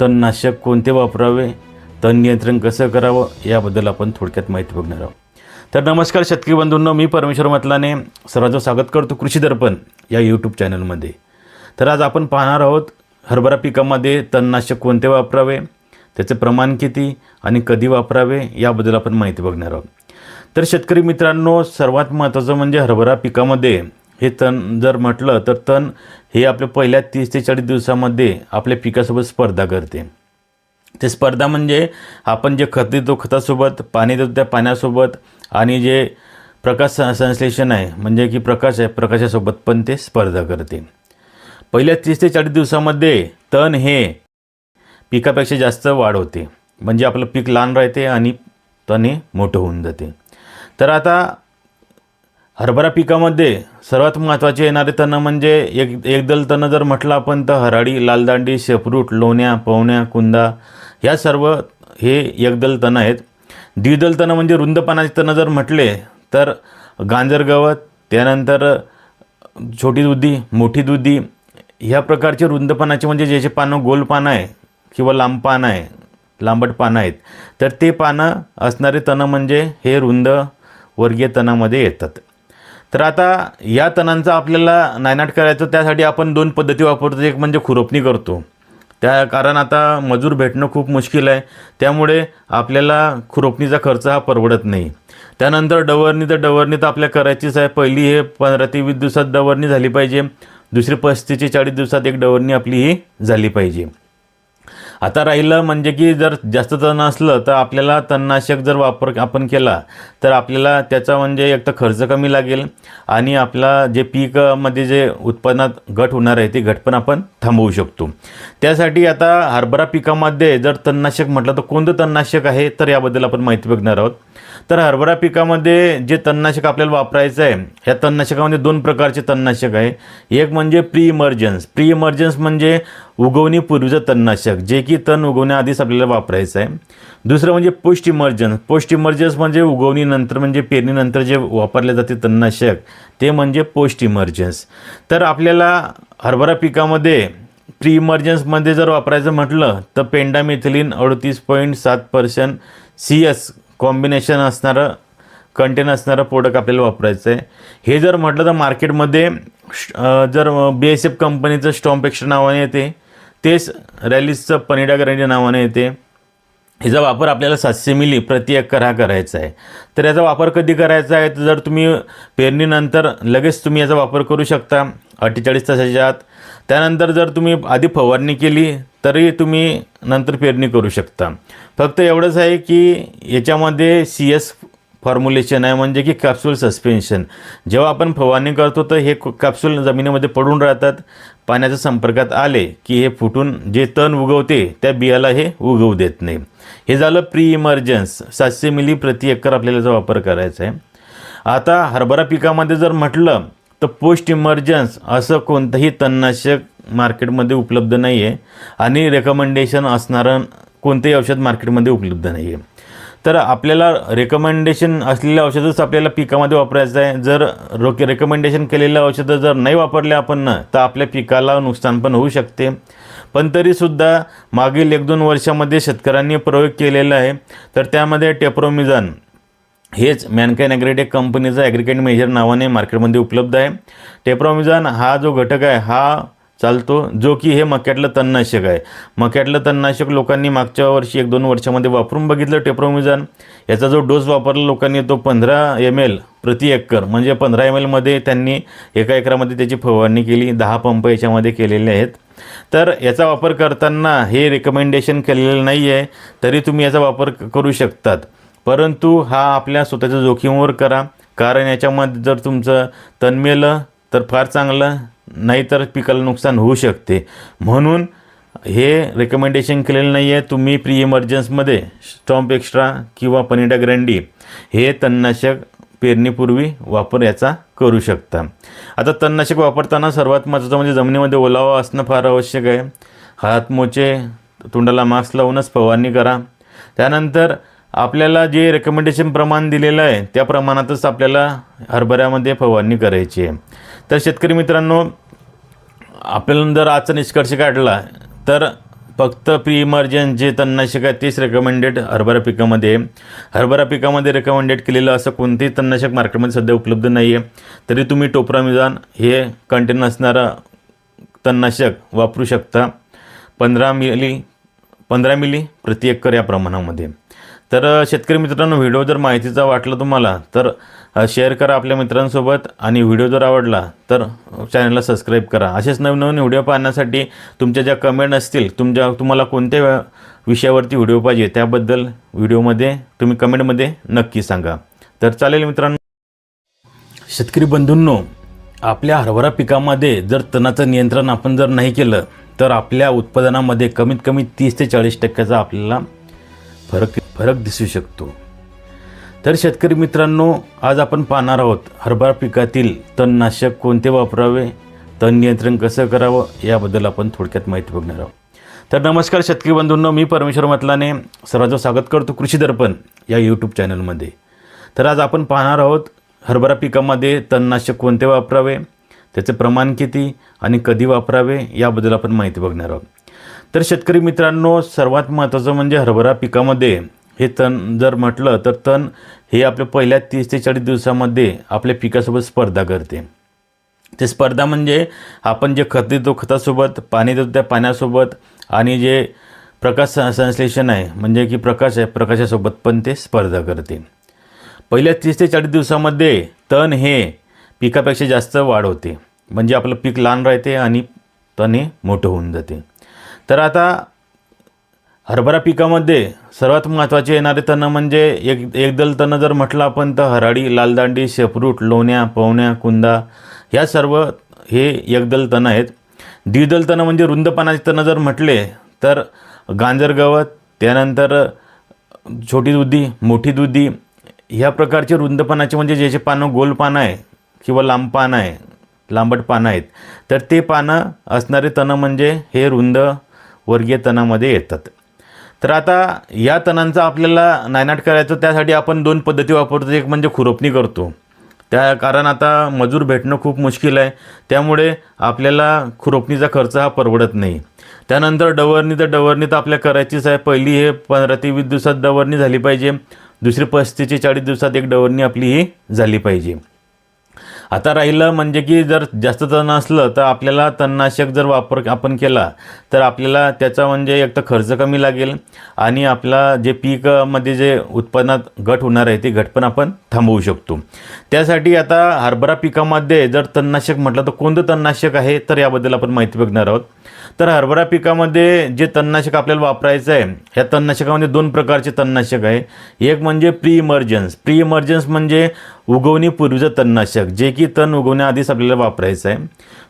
तणनाशक कोणते वापरावे? तण नियंत्रण कसं करावं? याबद्दल आपण थोडक्यात माहिती बघणार आहोत. तर नमस्कार शेतकरी बंधूंनो मी परमेश्वर मतलाने सर्वांचं स्वागत करतो कृषी दर्पण या यूट्यूब चॅनलमध्ये. तर आज आपण पाहणार आहोत हरभरा पिकामध्ये तणनाशक कोणते वापरावे? त्याचे प्रमाण किती आणि कधी वापरावे? याबद्दल आपण माहिती बघणार आहोत. तर शेतकरी मित्रांनो सर्वात महत्त्वाचं म्हणजे हरभरा पिकामध्ये हे तण जर म्हटलं तर तण हे आपल्या पहिल्या तीस ते चाळीस दिवसामध्ये आपल्या पिकासोबत स्पर्धा करते. ते स्पर्धा म्हणजे आपण जे खत देतो खतासोबत पाणी देतो त्या पाण्यासोबत आणि जे प्रकाश संश्लेषण आहे म्हणजे की प्रकाश आहे प्रकाशासोबत पण ते स्पर्धा करते. पहिल्या तीस ते चाळीस दिवसामध्ये तण हे पिकापेक्षा जास्त वाढ होते. म्हणजे आपलं पीक लहान राहते आणि तण हे मोठं होऊन जाते. तर आता हरभरा पिकामध्ये सर्वात महत्त्वाचे येणारे तणं म्हणजे एक एकदल तणं जर म्हटलं आपण तर हराळी लालदांडी शेपरूट लोण्या पवण्या कुंदा ह्या सर्व हे एकदल तणं आहेत. द्विदल तणं म्हणजे रुंद पानाचे तणं जर म्हटले तर गांजर गवत त्यानंतर छोटी दुधी मोठी दुधी ह्या प्रकारचे रुंदपानाचे म्हणजे ज्याचे पानं गोल पानं आहे किंवा लांब पानं आहे लांबट पानं आहेत तर ते पानं असणारे तणं म्हणजे हे रुंद वर्गीय तणामध्ये येतात. तर आता या तणांचा आपल्याला नायनाट करायचं त्यासाठी आपण दोन पद्धती वापरतो. एक म्हणजे खुरपणी करतो. त्या कारण आता मजूर भेटणं खूप मुश्किल आहे. त्यामुळे आपल्याला खुरपणीचा खर्च हा परवडत नाही. त्यानंतर डवरणी तर डवरणी तर आपल्या करायचीच आहे. पहिली हे पंधरा ते वीस दिवसात डवरणी झाली पाहिजे. दुसरी पस्तीस ते चाळीस दिवसात एक डवरणी आपली ही झाली पाहिजे. आता राहिलं म्हणजे की जर जास्त तण असलं तर आपल्याला तणनाशक जर वापर आपण केला तर आपल्याला त्याचा म्हणजे एक तर खर्च कमी लागेल आणि आपला जे पीकमध्ये जे उत्पन्नात घट होणार आहे ती घट पण आपण थांबवू शकतो. त्यासाठी आता हरभरा पिकामध्ये जर तणनाशक म्हटलं तर कोणतं तणनाशक आहे? तर याबद्दल आपण माहिती बघणार आहोत. तर हरभरा पिकामध्ये जे तणनाशक आपल्याला वापरायचं आहे ह्या तणनाशकामध्ये दोन प्रकारचे तणनाशक आहे. एक म्हणजे प्री इमर्जन्स प्री इमर्जन्स म्हणजे उगवणीपूर्वीचं तणनाशक जे की तण उगवण्याआधीच आपल्याला वापरायचं आहे. दुसरं म्हणजे पोस्ट इमर्जन्स पोस्ट इमर्जन्स म्हणजे उगवणीनंतर म्हणजे पेरणीनंतर जे वापरले जाते तणनाशक ते म्हणजे पोस्ट इमर्जन्स तर आपल्याला हरभरा पिकामध्ये प्री इमर्जन्समध्ये जर वापरायचं म्हटलं तर पेंडामिथिलीन अडतीस पॉईंट सात पर्सेंट सी एस कॉम्बिनेशन असणारं कंटेन असणारं प्रोडक्ट आपल्याला वापरायचं आहे हे जर म्हटलं तर मार्केटमध्ये श- जर बी एस एफ कंपनीचं स्टॉम्प नावाने येते तेच रॅलिसचं पनिडा गॅरंटी नावाने येते. ह्याचा वापर आपल्याला सातशे मिली प्रति एकर हा करायचा आहे. तर याचा वापर कधी करायचा आहे? तर जर तुम्ही पेरणीनंतर लगेच तुम्ही याचा वापर करू शकता. अठ्ठेचाळीस तासाच्या आत त्यानंतर जर तुम्ही आधी फवारणी केली तरी तुम्ही नंतर पेरणी करू शकता. फक्त एवढंच आहे की याच्यामध्ये सी एस फॉर्म्युलेशन आहे म्हणजे की कॅप्सूल सस्पेन्शन जेव्हा आपण फवारणी करतो तर हे कॅप्सूल जमिनीमध्ये पडून राहतात पाण्याच्या संपर्कात आले की हे फुटून जे तण उगवते त्या बियाला हे उगवू देत नाही. हे झालं प्री इमर्जन्स सातशे मिली प्रति एकर आपल्याला याचा वापर करायचा आहे. आता हरभरा पिकामध्ये जर म्हटलं तर पोस्ट इमर्जन्स असं कोणतंही तणनाशक मार्केटमध्ये उपलब्ध नाही आहे आणि रेकमेंडेशन असणारं कोणतंही औषध मार्केटमध्ये उपलब्ध नाही आहे तर आपल्याला रेकमेंडेशन असलेलं औषधच आपल्याला पिकामध्ये वापरायचं आहे. जर रोके रेकमेंडेशन केलेलं औषधं जर नाही वापरले आपण ना तर आपल्या पिकाला नुकसान पण होऊ शकते. पण तरीसुद्धा मागील एक दोन वर्षामध्ये शेतकऱ्यांनी प्रयोग केलेला आहे. तर त्यामध्ये टेप्रोमिझान हेच मॅनकाईन ॲग्रेटेक कंपनीचा ॲग्रिकेट मेजर नावाने मार्केटमध्ये उपलब्ध आहे. टेप्रोमिझान हा जो घटक आहे हा चालतो जो की हे मक्यातलं तणनाशक आहे. मक्यातलं तणनाशक लोकांनी मागच्या वर्षी एक दोन वर्षामध्ये वापरून बघितलं टेप्रोमिझान. याचा जो डोस वापरला लोकांनी तो पंधरा एम एल प्रति एकर म्हणजे पंधरा एम एलमध्ये त्यांनी एका एकरामध्ये त्याची फवारणी केली दहा पंप याच्यामध्ये केलेले आहेत. तर याचा वापर करताना हे रेकमेंडेशन केलेलं नाही आहे तरी तुम्ही याचा वापर करू शकतात. परंतु हा आपल्या स्वतःच्या जोखीमवर करा. कारण याच्यामध्ये जर तुमचं तण मेलं तर फार चांगलं नाहीतर पिकाला नुकसान होऊ शकते. म्हणून हे रेकमेंडेशन केलेलं नाही आहे तुम्ही प्री इमर्जन्समध्ये स्टॉम्प एक्स्ट्रा किंवा पनिडा ग्रँडी हे तणनाशक पेरणीपूर्वी वापर याचा करू शकता. आता तणनाशक वापरताना सर्वात महत्त्वाचं म्हणजे जमिनीमध्ये ओलावा असणं फार आवश्यक आहे. हातमोचे तोंडाला मास्क लावूनच फवारणी करा. त्यानंतर आपल्याला जे रेकमेंडेशन प्रमाण दिलेलं आहे त्या प्रमाणातच आपल्याला हरभऱ्यामध्ये फवारणी करायची आहे. तर शेतकरी मित्रांनो आपल्याला जर आजचा निष्कर्ष काढला तर फक्त प्री इमर्जन्स जे तणनाशक आहे तेच रेकमेंडेड हरभरा पिकामध्ये हरभरा पिकामध्ये रेकमेंडेड केलेलं असं कोणतेही तणनाशक मार्केटमध्ये सध्या उपलब्ध नाही आहे तरी तुम्ही टोप्रामिझान हे कंटेन असणारं तणनाशक वापरू शकता. पंधरा मिली पंधरा मिली प्रति एकर या प्रमाणामध्ये. तर शेतकरी मित्रांनो व्हिडिओ जर माहितीचा वाटला तुम्हाला तर शेअर करा आपल्या मित्रांसोबत आणि व्हिडिओ जर आवडला तर चॅनलला सबस्क्राईब करा. असेच नवीन नवीन व्हिडिओ पाहण्यासाठी तुमच्या ज्या कमेंट असतील तुमच्या तुम्हाला कोणत्या विषयावरती व्हिडिओ पाहिजे त्याबद्दल व्हिडिओमध्ये तुम्ही कमेंटमध्ये नक्की सांगा. तर चालेल मित्रांनो. शेतकरी बंधूंनो आपल्या हरभरा पिकामध्ये जर तणाचं नियंत्रण आपण जर नाही केलं तर आपल्या उत्पादनामध्ये कमीत कमी तीस ते चाळीस टक्क्याचा आपल्याला फरक फरक दिसू शकतो. तर शेतकरी मित्रांनो आज आपण पाहणार आहोत हरभरा पिकातील तणनाशक कोणते वापरावे तण नियंत्रण कसं करावं याबद्दल आपण थोडक्यात माहिती बघणार आहोत. तर नमस्कार शेतकरी बंधूंनो मी परमेश्वर मतलाने सर्वांचं स्वागत करतो कृषी दर्पण या यूट्यूब चॅनलमध्ये तर आज आपण पाहणार आहोत हरभरा पिकामध्ये तणनाशक कोणते वापरावे त्याचे प्रमाण किती आणि कधी वापरावे याबद्दल आपण माहिती बघणार आहोत. तर शेतकरी मित्रांनो सर्वात महत्त्वाचं म्हणजे हरभरा पिकामध्ये हे तण जर म्हटलं तर तण हे आपल्या पहिल्या तीस ते चाळीस दिवसामध्ये आपल्या पिकासोबत स्पर्धा करते. ते स्पर्धा म्हणजे आपण जे खत देतो खतासोबत पाणी देतो त्या पाण्यासोबत आणि जे प्रकाश संश्लेषण आहे म्हणजे की प्रकाश आहे प्रकाशासोबत पण ते स्पर्धा करते. पहिल्या तीस ते चाळीस दिवसामध्ये तण हे पिकापेक्षा जास्त वाढ होते. म्हणजे आपलं पीक लहान राहते आणि तण हे मोठं होऊन जाते. तर आता हरभरा पिकामध्ये सर्वात महत्त्वाचे येणारे तणं म्हणजे एक एकदल तणं जर म्हटलं आपण तर हराडी लालदांडी शेपरूट लोण्या पवण्या कुंदा ह्या सर्व हे एकदल तणं आहेत. द्विदल तणं म्हणजे रुंद पानाचे तणं जर म्हटले तर गांजर गवत त्यानंतर छोटी दुधी मोठी दुधी ह्या प्रकारचे रुंदपानाचे म्हणजे ज्याचे पानं गोल पानं आहे किंवा लांब पानं आहे लांबट पानं आहेत. तर ते पानं असणारे तणं म्हणजे हे रुंद वर्गीय तणामध्ये येतात. तर आता या तणांचा आपल्याला नायनाट करायचं त्यासाठी आपण दोन पद्धती वापरतो. एक म्हणजे खुरपणी करतो. त्या कारण आता मजूर भेटणं खूप मुश्किल आहे. त्यामुळे आपल्याला खुरपणीचा खर्च हा परवडत नाही. त्यानंतर डवरणी तर डवरणी तर आपल्या करायचीच आहे पहिली हे पंधरा ते वीस दिवसात डवरणी झाली पाहिजे. दुसरी पस्तीस ते चाळीस दिवसात एक डवरणी आपली ही झाली पाहिजे. आता राहिलं म्हणजे की जर जास्त तण असलं तर आपल्याला तणनाशक जर वापर आपण केला तर आपल्याला त्याचा म्हणजे एक तर खर्च कमी लागेल आणि आपला जे पीकमध्ये जे उत्पन्नात घट होणार आहे ते घट पण आपण थांबवू शकतो. त्यासाठी आता हरभरा पिकामध्ये जर तणनाशक म्हटलं तर कोणतं तणनाशक आहे? तर याबद्दल आपण माहिती बघणार आहोत. तर हरभरा पिकामध्ये जे तणनाशक आपल्याला वापरायचं आहे ह्या तणनाशकामध्ये दोन प्रकारचे तणनाशक आहे. एक म्हणजे प्री इमर्जन्स प्री इमर्जन्स म्हणजे उगवणीपूर्वीचं तणनाशक जे की तण उगवण्याआधीच आपल्याला वापरायचं आहे.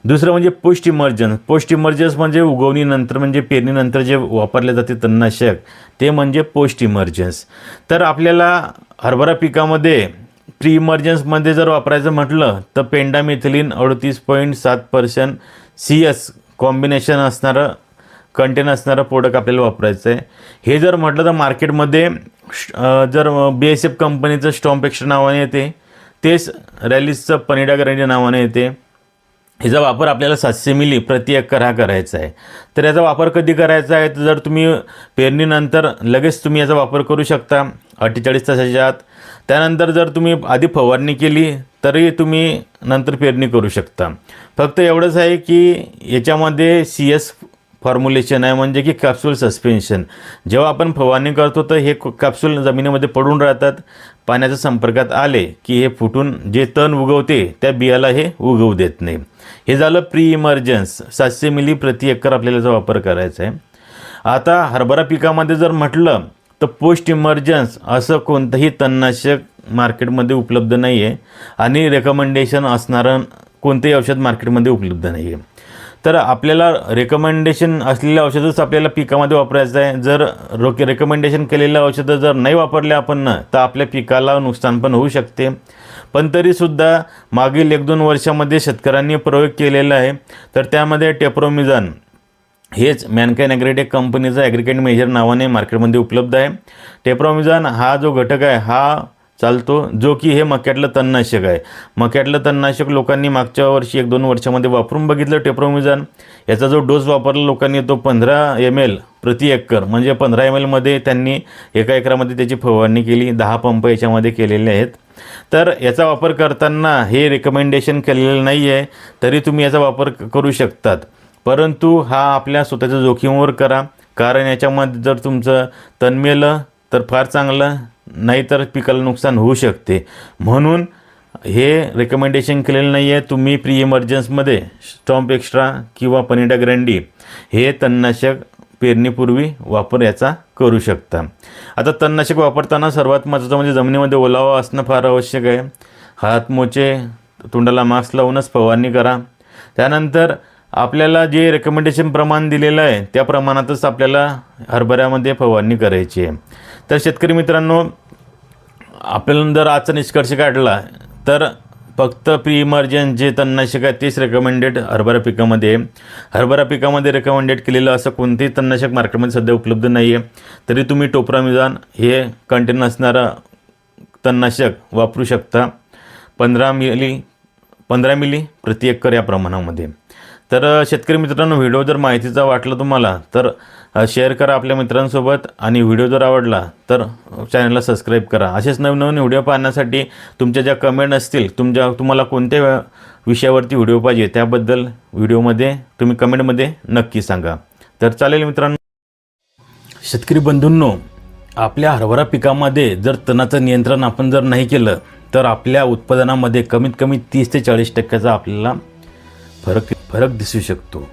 दुसरं म्हणजे पोस्ट इमर्जन्स पोस्ट इमर्जन्स म्हणजे उगवणीनंतर म्हणजे पेरणीनंतर जे वापरले जाते तणनाशक ते म्हणजे पोस्ट इमर्जन्स तर आपल्याला हरभरा पिकामध्ये प्री इमर्जन्समध्ये जर वापरायचं म्हटलं तर पेंडामिथिलीन अडतीस पॉईंट सात पर्सेंट सी एस कॉम्बिनेशन असणारं कंटेन असणारं प्रोडक्ट आपल्याला वापरायचं आहे हे जर म्हटलं तर मार्केटमध्ये श- जर बी एस एफ कंपनीचं स्टॉम्प एक्स्ट्रा नावाने येते तेच रॅलिसचं पनिडा गॅरंटी नावाने येते. ह्याचा वापर आपल्याला सातशे मिली प्रति एकर हा करायचा आहे. तर याचा वापर कधी करायचा आहे? तर जर तुम्ही पेरणीनंतर लगेच तुम्ही याचा वापर करू शकता अठ्ठेचाळीस तासाच्या आत. त्यानंतर जर तुम्ही आधी फवारणी केली तरी तुम्ही नंतर पेरणी करू शकता. फक्त एवढंच आहे की याच्यामध्ये सी एस फॉर्म्युलेशन आहे म्हणजे की कॅप्सूल सस्पेन्शन जेव्हा आपण फवारणी करतो तर हे कॅप्सूल जमिनीमध्ये पडून राहतात. पाण्याच्या संपर्कात आले की हे फुटून जे तण उगवते त्या बियाला हे उगवू देत नाही. हे झालं प्री इमर्जन्स सातशे मिली प्रति एकर आपल्याला याचा वापर करायचा आहे. आता हरभरा पिकामध्ये जर म्हटलं तर पोस्ट इमर्जन्स असं कोणतंही तणनाशक मार्केटमध्ये उपलब्ध नाही आहे आणि रेकमेंडेशन असणारं कोणतंही औषध मार्केटमध्ये उपलब्ध नाही आहे तर आपल्याला रेकमेंडेशन असलेलं औषधच आपल्याला पिकामध्ये वापरायचं आहे. जर रोके रेकमेंडेशन केलेलं औषधं जर नाही वापरले आपण ना तर आपल्या पिकाला नुकसान पण होऊ शकते. पण तरीसुद्धा मागील एक दोन वर्षामध्ये शेतकऱ्यांनी प्रयोग केलेला आहे. तर त्यामध्ये टेप्रोमिझान हेच मॅनकाईन ॲग्रेटेक कंपनीचा ॲग्रिकेट मेजर नावाने मार्केटमध्ये उपलब्ध आहे. टेप्रोमिझान हा जो घटक आहे हा चालतो जो की हे मक्यातलं तणनाशक आहे. मक्यातलं तणनाशक लोकांनी मागच्या वर्षी एक दोन वर्षामध्ये वापरून बघितलं टेप्रोमिझान. याचा जो डोस वापरला लोकांनी तो पंधरा एम एल प्रति एकर म्हणजे पंधरा एम एलमध्ये त्यांनी एका एकरामध्ये त्याची फवारणी केली दहा पंप याच्यामध्ये केलेले आहेत. तर याचा वापर करताना हे रेकमेंडेशन केलेलं नाही आहे तरी तुम्ही याचा वापर करू शकतात. परंतु हा आपल्या स्वतःच्या जोखीमवर करा. कारण याच्यामध्ये जर तुमचं तण मेलं तर फार चांगलं नाहीतर पिकाला नुकसान होऊ शकते. म्हणून हे रेकमेंडेशन केलेलं नाही आहे तुम्ही प्री इमर्जन्समध्ये स्टॉम्प एक्स्ट्रा किंवा पनिडा ग्रँडी हे तणनाशक पेरणीपूर्वी वापर याचा करू शकता. आता तणनाशक वापरताना सर्वात महत्त्वाचं म्हणजे जमिनीमध्ये ओलावा असणं फार आवश्यक आहे. हातमोचे तोंडाला मास्क लावूनच फवारणी करा. त्यानंतर आपल्याला जे रेकमेंडेशन प्रमाण दिलेलं आहे त्या प्रमाणातच आपल्याला हरभऱ्यामध्ये फवारणी करायची आहे. तर शेतकरी मित्रांनो आपल्याला जर आजचा निष्कर्ष काढला तर फक्त प्री इमर्जन्स जे तणनाशक आहे तेच रेकमेंडेड हरभरा पिकामध्ये हरभरा पिकामध्ये रेकमेंडेड केलेलं असं कोणतेही तणनाशक मार्केटमध्ये सध्या उपलब्ध नाही आहे तरी तुम्ही टोप्रामिझान हे कंटेन असणारं तणनाशक वापरू शकता. पंधरा मिली पंधरा मिली प्रति एकर या प्रमाणामध्ये. तर शेतकरी मित्रांनो व्हिडिओ जर माहितीचा वाटला तुम्हाला तर शेअर करा आपल्या मित्रांसोबत आणि व्हिडिओ जर आवडला तर चॅनलला सबस्क्राईब करा. असेच नवीन नवीन व्हिडिओ पाहण्यासाठी तुमच्या ज्या कमेंट असतील तुमच्या तुम्हाला कोणत्या विषयावरती व्हिडिओ पाहिजे त्याबद्दल व्हिडिओमध्ये तुम्ही कमेंटमध्ये नक्की सांगा. तर चालेल मित्रांनो. शेतकरी बंधूंनो आपल्या हरभरा पिकामध्ये जर तणाचं नियंत्रण आपण जर नाही केलं तर आपल्या उत्पादनामध्ये कमीत कमी तीस ते चाळीस टक्क्याचा आपल्याला फरक फरक दिसू शकतो.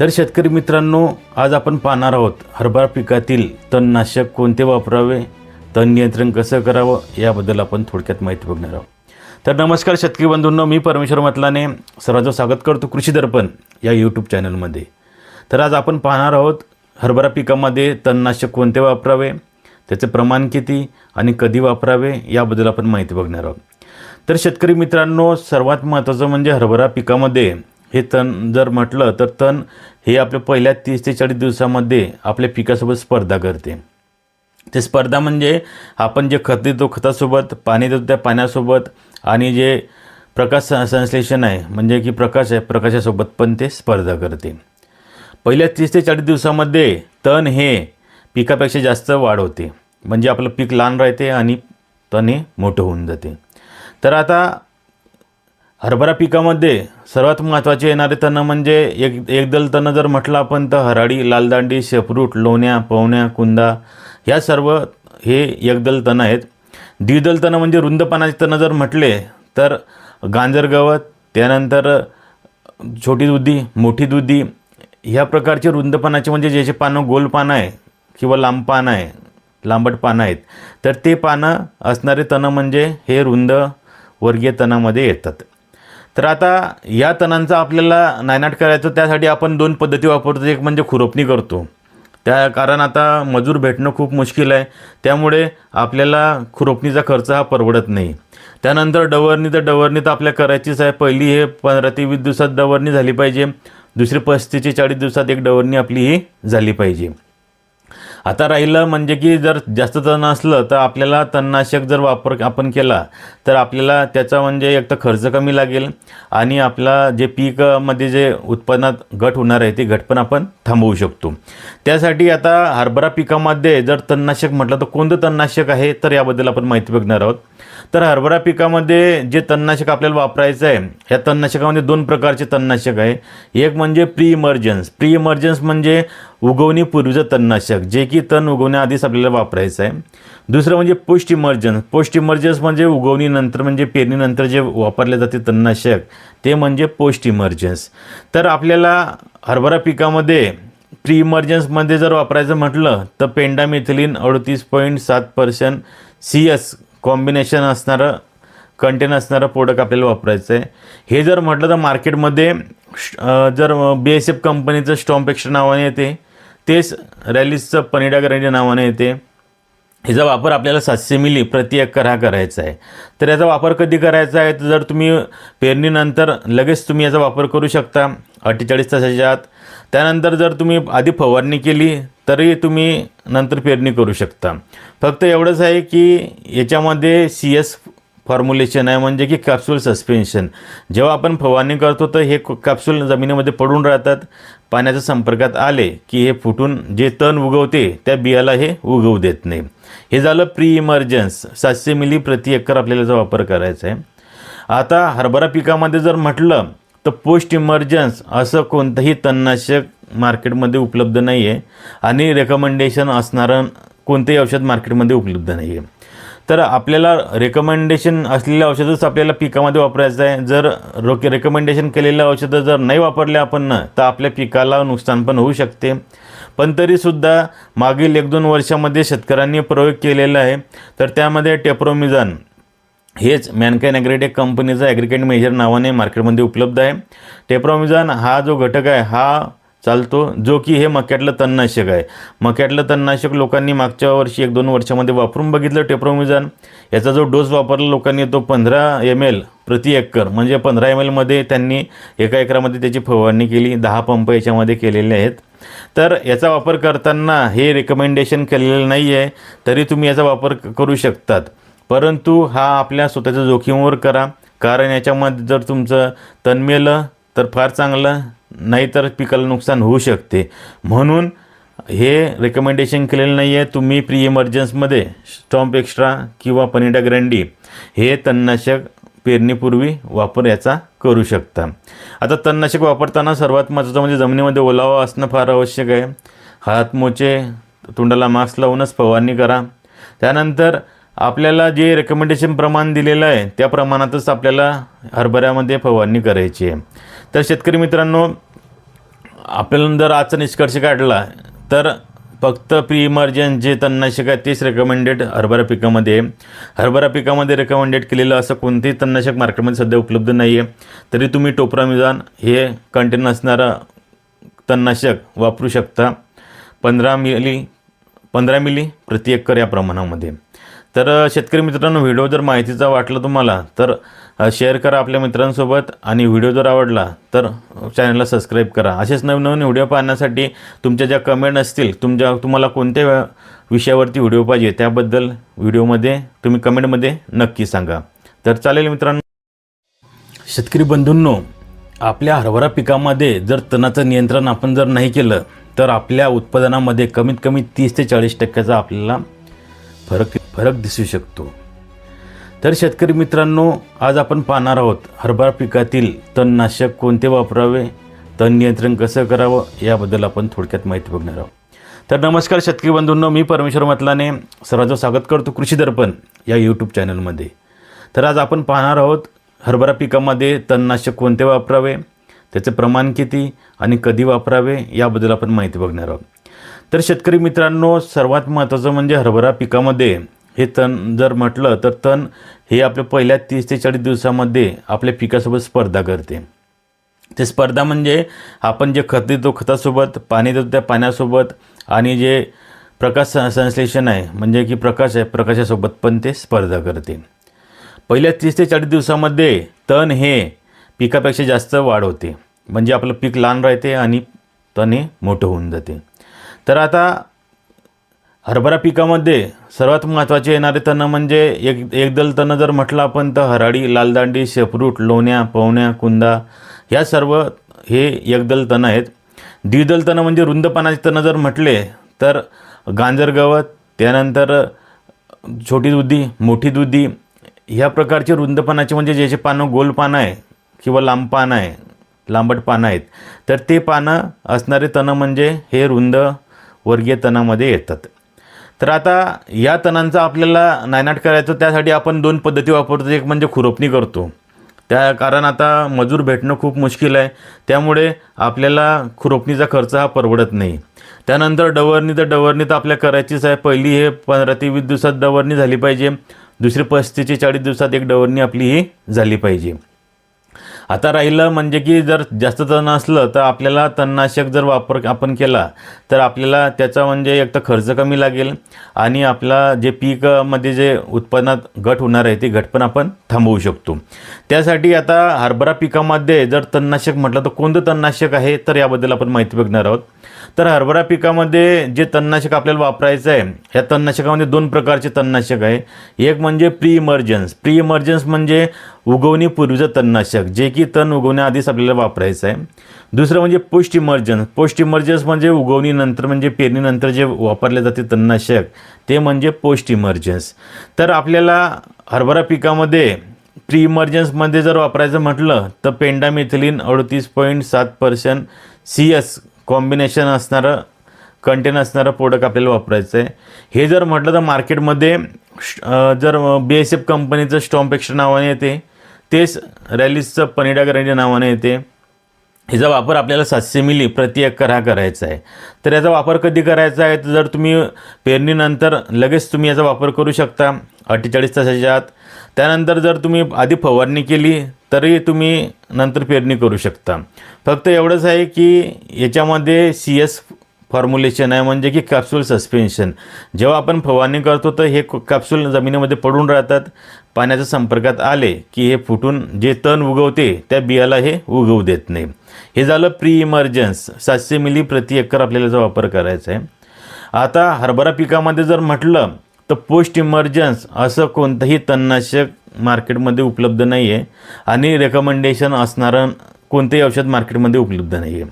तर शेतकरी मित्रांनो आज आपण पाहणार आहोत हरभरा पिकातील तणनाशक कोणते वापरावे तण नियंत्रण कसं करावं याबद्दल आपण थोडक्यात माहिती बघणार आहोत. तर नमस्कार शेतकरी बंधूंनो मी परमेश्वर मतलाने सर्वांचं स्वागत करतो कृषी दर्पण या यूट्यूब चॅनलमध्ये. तर आज आपण पाहणार आहोत हरभरा पिकामध्ये तणनाशक कोणते वापरावे त्याचे प्रमाण किती आणि कधी वापरावे याबद्दल आपण माहिती बघणार आहोत. तर शेतकरी मित्रांनो सर्वात महत्त्वाचं म्हणजे हरभरा पिकामध्ये हे तण जर म्हटलं तर तण हे आपल्या पहिल्या तीस ते चाळीस दिवसामध्ये आपल्या पिकासोबत स्पर्धा करते. ते स्पर्धा म्हणजे आपण जे खत देतो खतासोबत पाणी देतो त्या पाण्यासोबत आणि जे प्रकाश संश्लेषण आहे म्हणजे की प्रकाश आहे प्रकाशासोबत पण ते स्पर्धा करते. पहिल्या तीस ते चाळीस दिवसामध्ये तण हे पिकापेक्षा जास्त वाढ होते. म्हणजे आपलं पीक लहान राहते आणि तण हे मोठं होऊन जाते. तर आता हरभरा पिकामध्ये सर्वात महत्त्वाचे येणारे तणं म्हणजे एक एकदल तणं जर म्हटलं आपण तर हराडी लालदांडी शेपरूट लोण्या पवण्या कुंदा ह्या सर्व हे एकदल तणं आहेत. द्विदल तणं म्हणजे रुंदपानाचे तणं जर म्हटले तर गांजर गवत त्यानंतर छोटी दुधी मोठी दुधी ह्या प्रकारचे रुंदपानाचे म्हणजे ज्याचे पानं गोल पानं आहे किंवा लांब पानं आहे लांबट पानं आहेत तर ते पानं असणारे तणं म्हणजे हे रुंद वर्गीय तणामध्ये येतात. तर आता या तणांचा आपल्याला नायनाट करायचं त्यासाठी आपण दोन पद्धती वापरतो. एक म्हणजे खुरपणी करतो. त्या कारण आता मजूर भेटणं खूप मुश्किल आहे. त्यामुळे आपल्याला खुरपणीचा खर्च हा परवडत नाही. त्यानंतर डवरणी तर डवरणी तर आपल्या करायचीच आहे. पहिली हे पंधरा ते वीस दिवसात डवरणी झाली पाहिजे. दुसरी पस्तीस चाळीस दिवसात एक डवरणी आपली ही झाली पाहिजे. आता राहिलं म्हणजे की जर जास्त तण असलं तर आपल्याला तणनाशक जर वापर आपण केला तर आपल्याला त्याचा म्हणजे एक तर खर्च कमी लागेल आणि आपला जे पीकमध्ये जे उत्पन्नात घट होणार आहे ते घट पण आपण थांबवू शकतो. त्यासाठी आता हरभरा पिकामध्ये जर तणनाशक म्हटलं तर कोणतं तणनाशक आहे? तर याबद्दल आपण माहिती बघणार आहोत. तर हरभरा पिकामध्ये जे तणनाशक आपल्याला वापरायचं आहे या तणनाशकामध्ये दोन प्रकारचे तणनाशक आहे. एक म्हणजे प्री इमर्जन्स प्री इमर्जन्स म्हणजे उगवणीपूर्वीचं तणनाशक जे की तण उगवण्याआधीच आपल्याला वापरायचं आहे. दुसरं म्हणजे पोस्ट इमर्जन्स पोस्ट इमर्जन्स म्हणजे उगवणीनंतर म्हणजे पेरणीनंतर जे वापरले जाते तणनाशक ते म्हणजे पोस्ट इमर्जन्स तर आपल्याला हरभरा पिकामध्ये प्री इमर्जन्समध्ये जर वापरायचं म्हटलं तर पेंडामिथिलीन अडतीस पॉईंट सात पर्सेंट सी एस कॉम्बिनेशन असणारं कंटेन असणारं प्रोडक्ट आपल्याला वापरायचं आहे हे जर म्हटलं तर मार्केटमध्ये श- जर बी एस एफ कंपनीचं स्टॉम्पेक्षा नावाने येते तेच रॅलिसचं पनिडा गॅरंटी नावाने येते. ह्याचा वापर आपल्याला सातशे मिली प्रति एकर हा करायचा आहे. तर याचा वापर कधी करायचा आहे? तर जर तुम्ही पेरणीनंतर लगेच तुम्ही याचा वापर करू शकता. अठ्ठेचाळीस तासाच्या आत त्यानंतर जर तुम्ही आधी फवारणी केली तरी तुम्ही नंतर पेरणी करू शकता. फक्त एवढंच आहे की याच्यामध्ये सी एस फॉर्म्युलेशन आहे म्हणजे की कॅप्सूल सस्पेन्शन जेव्हा आपण फवारणी करतो तर हे कॅप्सूल जमिनीमध्ये पडून राहतात. पाण्याच्या संपर्कात आले की हे फुटून जे तण उगवते त्या बियाला हे उगवू देत नाही. हे झालं प्री इमर्जन्स सातशे मिली प्रति एकर आपल्याला याचा वापर करायचा आहे. आता हरभरा पिकामध्ये जर म्हटलं तर पोस्ट इमर्जन्स असं कोणतंही तणनाशक मार्केटमध्ये उपलब्ध नाही आहे आणि रेकमेंडेशन असणारं कोणतंही औषध मार्केटमध्ये उपलब्ध नाही आहे तर आपल्याला रेकमेंडेशन असलेलं औषधच आपल्याला पिकामध्ये वापरायचं आहे. जर रोके रेकमेंडेशन केलेलं औषधं जर नाही वापरले आपण ना तर आपल्या पिकाला नुकसान पण होऊ शकते. पण तरीसुद्धा मागील एक दोन वर्षामध्ये शेतकऱ्यांनी प्रयोग केलेला आहे. तर त्यामध्ये टेप्रोमिझान हेच मॅनकाईन ॲग्रेटेक कंपनीचं ॲग्रिकेट मेजर नावाने मार्केटमध्ये उपलब्ध आहे. टेप्रोमिझान हा जो घटक आहे हा चालतो जो की हे मक्यातलं तणनाशक आहे. मक्यातलं तणनाशक लोकांनी मागच्या वर्षी एक दोन वर्षामध्ये वापरून बघितलं टेप्रोमिझान याचा जो डोस वापरला लोकांनी तो पंधरा एम एल प्रति एकर म्हणजे पंधरा एम एलमध्ये त्यांनी एका एकरामध्ये त्याची फवारणी केली दहा पंप याच्यामध्ये केलेले आहेत. तर याचा वापर करताना हे रेकमेंडेशन केलेलं नाही आहे तरी तुम्ही याचा वापर करू शकतात. परंतु हा आपल्या स्वतःच्या जोखीमवर करा. कारण याच्यामध्ये जर तुमचं तण मेलं तर फार चांगलं नाहीतर पिकाला नुकसान होऊ शकते. म्हणून हे रेकमेंडेशन केलेलं नाही आहे तुम्ही प्री इमर्जन्समध्ये स्टॉम्प एक्स्ट्रा किंवा पनिडा ग्रँडी हे तणनाशक पेरणीपूर्वी वापर याचा करू शकता. आता तणनाशक वापरताना सर्वात महत्त्वाचं म्हणजे जमिनीमध्ये ओलावा असणं फार आवश्यक आहे. हातमोचे तोंडाला मास्क लावूनच फवारणी करा. त्यानंतर आपल्याला जे रेकमेंडेशन प्रमाण दिलेलं आहे त्या प्रमाणातच आपल्याला हरभऱ्यामध्ये फवारणी करायची आहे. तर शेतकरी मित्रांनो आपल्याला जर आजचा निष्कर्ष काढला तर फक्त प्री इमर्जन्स जे तणनाशक आहे तेच रेकमेंडेड हरभरा पिकामध्ये हरभरा पिकामध्ये रेकमेंडेड केलेलं असं कोणतेही तणनाशक मार्केटमध्ये सध्या उपलब्ध नाही आहे. तरी तुम्ही टोप्रामिझान हे कंटेन असणारं तणनाशक वापरू शकता. पंधरा मिली पंधरा मिली प्रति एकर या प्रमाणामध्ये. तर शेतकरी मित्रांनो व्हिडिओ जर माहितीचा वाटला तुम्हाला तर शेअर करा आपल्या मित्रांसोबत आणि व्हिडिओ जर आवडला तर चॅनलला सबस्क्राईब करा. असेच नवीन नवीन व्हिडिओ पाहण्यासाठी तुमच्या ज्या कमेंट असतील तुमच्या तुम्हाला कोणत्या विषयावरती व्हिडिओ पाहिजे त्याबद्दल व्हिडिओमध्ये तुम्ही कमेंटमध्ये नक्की सांगा. तर चालेल मित्रांनो. शेतकरी बंधूंनो आपल्या हरभरा पिकामध्ये जर तणाचं नियंत्रण आपण जर नाही केलं तर आपल्या उत्पादनामध्ये कमीत कमी तीस ते चाळीस टक्क्याचा आपल्याला फरक फरक दिसू शकतो. तर शेतकरी मित्रांनो आज आपण पाहणार आहोत हरभरा पिकातील तणनाशक कोणते वापरावे तण नियंत्रण कसं करावं याबद्दल आपण थोडक्यात माहिती बघणार आहोत. तर नमस्कार शेतकरी बंधूंनो मी परमेश्वर मतलाने सर्वांचं स्वागत करतो कृषी दर्पण या यूट्यूब चॅनलमध्ये. तर आज आपण पाहणार आहोत हरभरा पिकामध्ये तणनाशक कोणते वापरावे त्याचे प्रमाण किती आणि कधी वापरावे याबद्दल आपण माहिती बघणार आहोत. तर शेतकरी मित्रांनो सर्वात महत्त्वाचं म्हणजे हरभरा पिकामध्ये हे तण जर म्हटलं तर तण हे आपल्या पहिल्या तीस ते चाळीस दिवसामध्ये आपल्या पिकासोबत स्पर्धा करते. ते स्पर्धा म्हणजे आपण जे खत देतो खतासोबत पाणी देतो त्या पाण्यासोबत आणि जे प्रकाश संश्लेषण आहे म्हणजे की प्रकाश आहे प्रकाशासोबत पण ते स्पर्धा करते. पहिल्या तीस ते चाळीस दिवसामध्ये तण हे पिकापेक्षा जास्त वाढ होते. म्हणजे आपलं पीक लहान राहते आणि तण हे मोठं होऊन जाते. तर आता हरभरा पिकामध्ये सर्वात महत्त्वाचे येणारे तणं म्हणजे एक एकदल तणं जर म्हटलं आपण तर हराळी लालदांडी शेपरूट लोण्या पवण्या कुंदा ह्या सर्व हे एकदल तणं आहेत. द्विदल तणं म्हणजे रुंद पानाचे तणं जर म्हटले तर गांजर गवत त्यानंतर छोटी दुधी मोठी दुधी ह्या प्रकारचे रुंदपानाचे म्हणजे ज्याचे पानं गोल पानं आहे किंवा लांब पानं आहे लांबट पानं आहेत. तर ते पानं असणारे तणं म्हणजे हे रुंद वर्गीय तणामध्ये येतात. तर आता या तणांचा आपल्याला नायनाट करायचं त्यासाठी आपण दोन पद्धती वापरतो. एक म्हणजे खुरपणी करतो. त्या कारण आता मजूर भेटणं खूप मुश्किल आहे. त्यामुळे आपल्याला खुरपणीचा खर्च हा परवडत नाही. त्यानंतर डवरणी तर डवरणी तर आपल्या करायचीच आहे. पहिली हे पंधरा ते वीस दिवसात डवरणी झाली पाहिजे. दुसरी पस्तीस ते चाळीस दिवसात एक डवरणी आपली ही झाली पाहिजे. आता राहिलं म्हणजे की जर जास्त तण असलं तर आपल्याला तणनाशक जर वापर आपण केला तर आपल्याला त्याचा म्हणजे एक तर खर्च कमी लागेल आणि आपला जे पीकमध्ये जे उत्पन्नात घट होणार आहे ती घट पण आपण थांबवू शकतो. त्यासाठी आता हरभरा पिकामध्ये जर तणनाशक म्हटलं तर कोणतं तणनाशक आहे तर याबद्दल आपण माहिती बघणार आहोत. तर हरभरा पिकामध्ये जे तणनाशक आपल्याला वापरायचं आहे या तणनाशकामध्ये दोन प्रकारचे तणनाशक आहे. एक म्हणजे प्री इमर्जन्स प्री इमर्जन्स म्हणजे उगवणीपूर्वीचं तणनाशक जे की तण उगवण्याआधीच आपल्याला वापरायचं आहे. दुसरं म्हणजे पोस्ट इमर्जन्स पोस्ट इमर्जन्स म्हणजे उगवणीनंतर म्हणजे पेरणीनंतर जे वापरले जाते तणनाशक ते म्हणजे पोस्ट इमर्जन्स तर आपल्याला हरभरा पिकामध्ये प्री इमर्जन्समध्ये जर वापरायचं म्हटलं तर पेंडामिथिलीन अडतीस पॉईंट सात पर्सेंट सी एस कॉम्बिनेशन असणारं कंटेन असणारं प्रोडक्ट आपल्याला वापरायचं आहे. हे जर म्हटलं तर मार्केटमध्ये श- जर बी एस एफ कंपनीचं स्टॉम्प एक्स्ट्रा नावाने येते. तेच रॅलिसचं पनिडा गॅरंटी नावाने येते. ह्याचा वापर आपल्याला सातशे मिली प्रति एकर हा करायचा आहे. तर याचा वापर कधी करायचा आहे? तर जर तुम्ही पेरणीनंतर लगेच तुम्ही याचा वापर करू शकता अठ्ठेचाळीस तासाच्या आत. त्यानंतर जर तुम्ही आधी फवारणी केली तरी तुम्ही नंतर पेरणी करू शकता. फक्त एवढंच आहे की याच्यामध्ये सी एस फॉर्म्युलेशन आहे म्हणजे की कॅप्सूल सस्पेन्शन जेव्हा आपण फवारणी करतो तर हे कॅप्सूल जमिनीमध्ये पडून राहतात. पाण्याच्या संपर्कात आले की हे फुटून जे तण उगवते त्या बियाला हे उगवू देत नाही. हे झालं प्री इमर्जन्स सातशे मिली प्रति एकर आपल्याला याचा वापर करायचा आहे. आता हरभरा पिकामध्ये जर म्हटलं तर पोस्ट इमर्जन्स असं कोणतंही तणनाशक मार्केटमध्ये उपलब्ध नाही आहे आणि रेकमेंडेशन असणारं कोणतंही औषध मार्केटमध्ये उपलब्ध नाही आहे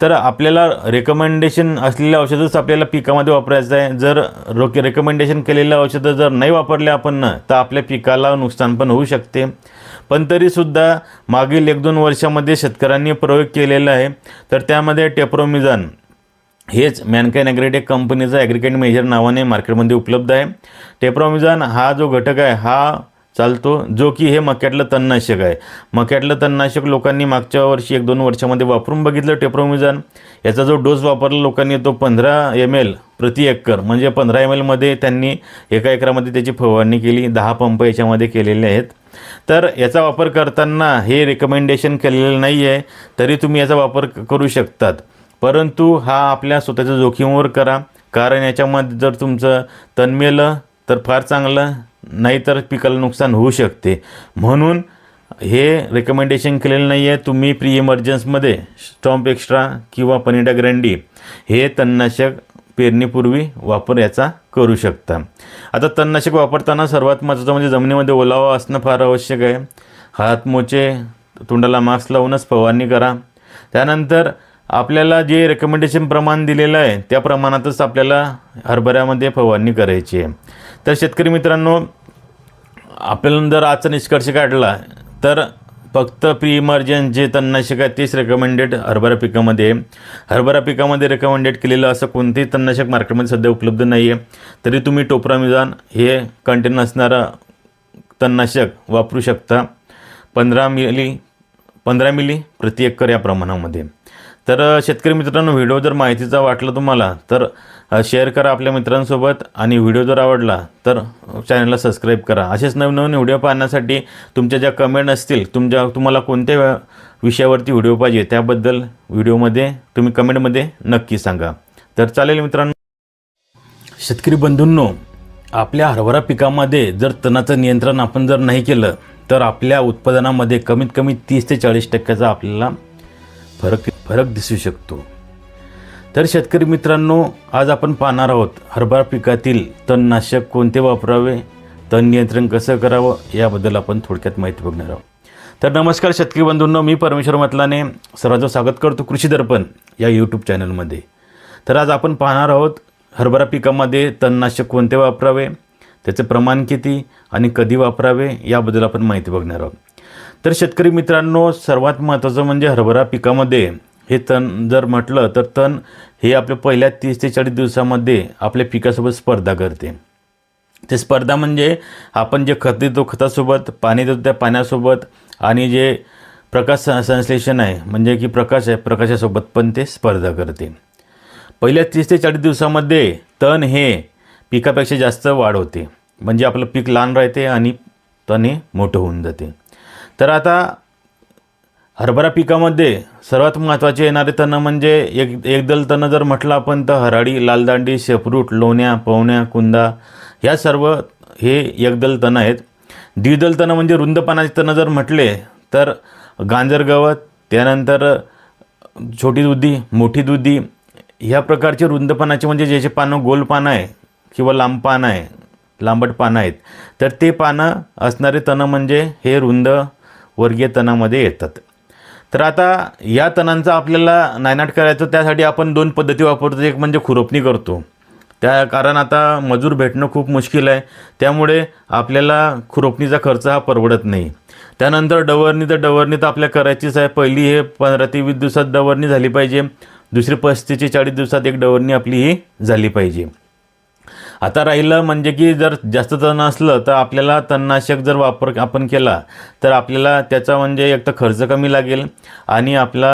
तर आपल्याला रेकमेंडेशन असलेलं औषधच आपल्याला पिकामध्ये वापरायचं आहे. जर रोक रेकमेंडेशन केलेलं औषधं जर नाही वापरले आपण ना तर आपल्या पिकाला नुकसान पण होऊ शकते. पण तरीसुद्धा मागील एक दोन वर्षामध्ये शेतकऱ्यांनी प्रयोग केलेला आहे. तर त्यामध्ये टेप्रोमिझान हेच मॅनकाईन ॲग्रेटेक कंपनीचा ॲग्रिकेट मेजर नावाने मार्केटमध्ये उपलब्ध आहे. टेप्रोमिझान हा जो घटक आहे हा चालतो जो की हे मक्यातलं तणनाशक आहे. मक्यातलं तणनाशक लोकांनी मागच्या वर्षी एक दोन वर्षामध्ये वापरून बघितलं टेप्रोमिझान. याचा जो डोस वापरला लोकांनी तो पंधरा एम एल प्रति एकर म्हणजे पंधरा एम एलमध्ये त्यांनी एका एकरामध्ये त्याची फवारणी केली दहा पंप याच्यामध्ये केलेले आहेत. तर याचा वापर करताना हे रेकमेंडेशन केलेलं नाही आहे तरी तुम्ही याचा वापर करू शकतात. परंतु हा आपल्या स्वतःच्या जोखीमवर करा कारण याच्यामध्ये जर तुमचं तण मेलं तर फार चांगलं नाहीतर पिकाला नुकसान होऊ शकते. म्हणून हे रेकमेंडेशन केलेलं नाही आहे तुम्ही प्री इमर्जन्समध्ये स्टॉम्प एक्स्ट्रा किंवा पनिडा ग्रँडी हे तणनाशक पेरणीपूर्वी वापर याचा करू शकता. आता तणनाशक वापरताना सर्वात महत्त्वाचं म्हणजे जमिनीमध्ये ओलावा असणं फार आवश्यक आहे. हातमोचे तोंडाला मास्क लावूनच फवारणी करा. त्यानंतर आपल्याला जे रेकमेंडेशन प्रमाण दिलेलं आहे त्या प्रमाणातच आपल्याला हरभऱ्यामध्ये फवारणी करायची आहे. तर शेतकरी मित्रांनो आपल्याला जर आजचा निष्कर्ष काढला तर फक्त प्री इमर्जन्स जे तणनाशक आहे तेच रेकमेंडेड हरभरा पिकामध्ये. आहे हरभरा पिकामध्ये रेकमेंडेड केलेलं असं कोणतेही तणनाशक मार्केटमध्ये सध्या उपलब्ध नाही आहे तरी तुम्ही टोप्रामिझान हे कंटेन असणारं तणनाशक वापरू शकता. पंधरा मिली पंधरा मिली प्रति एकर या प्रमाणामध्ये. तर शेतकरी मित्रांनो व्हिडिओ जर माहितीचा वाटला तुम्हाला तर शेअर करा आपल्या मित्रांसोबत आणि व्हिडिओ जर आवडला तर चॅनलला सबस्क्राईब करा. असेच नवनवीन व्हिडिओ पाहण्यासाठी तुमच्या ज्या कमेंट असतील तुमच्या तुम्हाला कोणत्या विषयावरती व्हिडिओ पाहिजे त्याबद्दल व्हिडिओमध्ये तुम्ही कमेंटमध्ये नक्की सांगा. तर चालेल मित्रांनो. शेतकरी बंधूंनो आपल्या हरभरा पिकामध्ये जर तणाचं नियंत्रण आपण जर नाही केलं तर आपल्या उत्पादनामध्ये कमीत कमी तीस ते चाळीस टक्क्याचा आपल्याला फरक फरक दिसू शकतो. तर शेतकरी मित्रांनो आज आपण पाहणार आहोत हरभरा पिकातील तणनाशक कोणते वापरावे तण नियंत्रण कसं करावं याबद्दल आपण थोडक्यात माहिती बघणार आहोत. तर नमस्कार शेतकरी बंधूंनो मी परमेश्वर मतलाने सर्वांचं स्वागत करतो कृषी दर्पण या यूट्यूब चॅनलमध्ये. तर आज आपण पाहणार आहोत हरभरा पिकामध्ये तणनाशक कोणते वापरावे त्याचे प्रमाण किती आणि कधी वापरावे याबद्दल आपण माहिती बघणार आहोत. तर शेतकरी मित्रांनो सर्वात महत्त्वाचं म्हणजे हरभरा पिकामध्ये हे तण जर म्हटलं तर तण हे आपल्या पहिल्या तीस ते चाळीस दिवसामध्ये आपल्या पिकासोबत स्पर्धा करते. ते स्पर्धा म्हणजे आपण जे खत देतो खतासोबत पाणी देतो त्या पाण्यासोबत आणि जे प्रकाश संश्लेषण आहे म्हणजे की प्रकाश आहे प्रकाशासोबत पण ते स्पर्धा करते. पहिल्या तीस ते चाळीस दिवसामध्ये तण हे पिकापेक्षा जास्त वाढ होते. म्हणजे आपलं पीक लहान राहते आणि तण हे मोठं होऊन जाते. तर आता हरभरा पिकामध्ये सर्वात महत्त्वाचे येणारे तणं म्हणजे एक एकदल तणं जर म्हटलं आपण तर हराडी लालदांडी शेपरूट लोण्या पवण्या कुंदा या सर्व हे एकदल तणं आहेत. द्विदल तणं म्हणजे रुंद पानाचे तणं जर म्हटले तर गांजर गवत त्यानंतर छोटी दुधी मोठी दुधी ह्या प्रकारचे रुंदपानाचे म्हणजे ज्याचे पानं गोल पानं आहे किंवा लांब पानं आहे लांबट पानं आहेत तर ते पानं असणारे तणं म्हणजे हे रुंद वर्गीय तणामध्ये येतात. तर आता या तणांचा आपल्याला नायनाट करायचं त्यासाठी आपण दोन पद्धती वापरतो. एक म्हणजे खुरपणी करतो. त्या कारण आता मजूर भेटणं खूप मुश्किल आहे. त्यामुळे आपल्याला खुरपणीचा खर्च हा परवडत नाही. त्यानंतर डवरणी तर डवरणी तर आपल्या करायचीच आहे. पहिली हे पंधरा ते वीस दिवसात डवरणी झाली पाहिजे. दुसरी पस्तीस ते चाळीस दिवसात एक डवरणी आपली ही झाली पाहिजे. आता राहिलं म्हणजे की जर जास्त तण असलं तर आपल्याला तणनाशक जर वापर आपण केला तर आपल्याला त्याचा म्हणजे एक तर खर्च कमी लागेल आणि आपला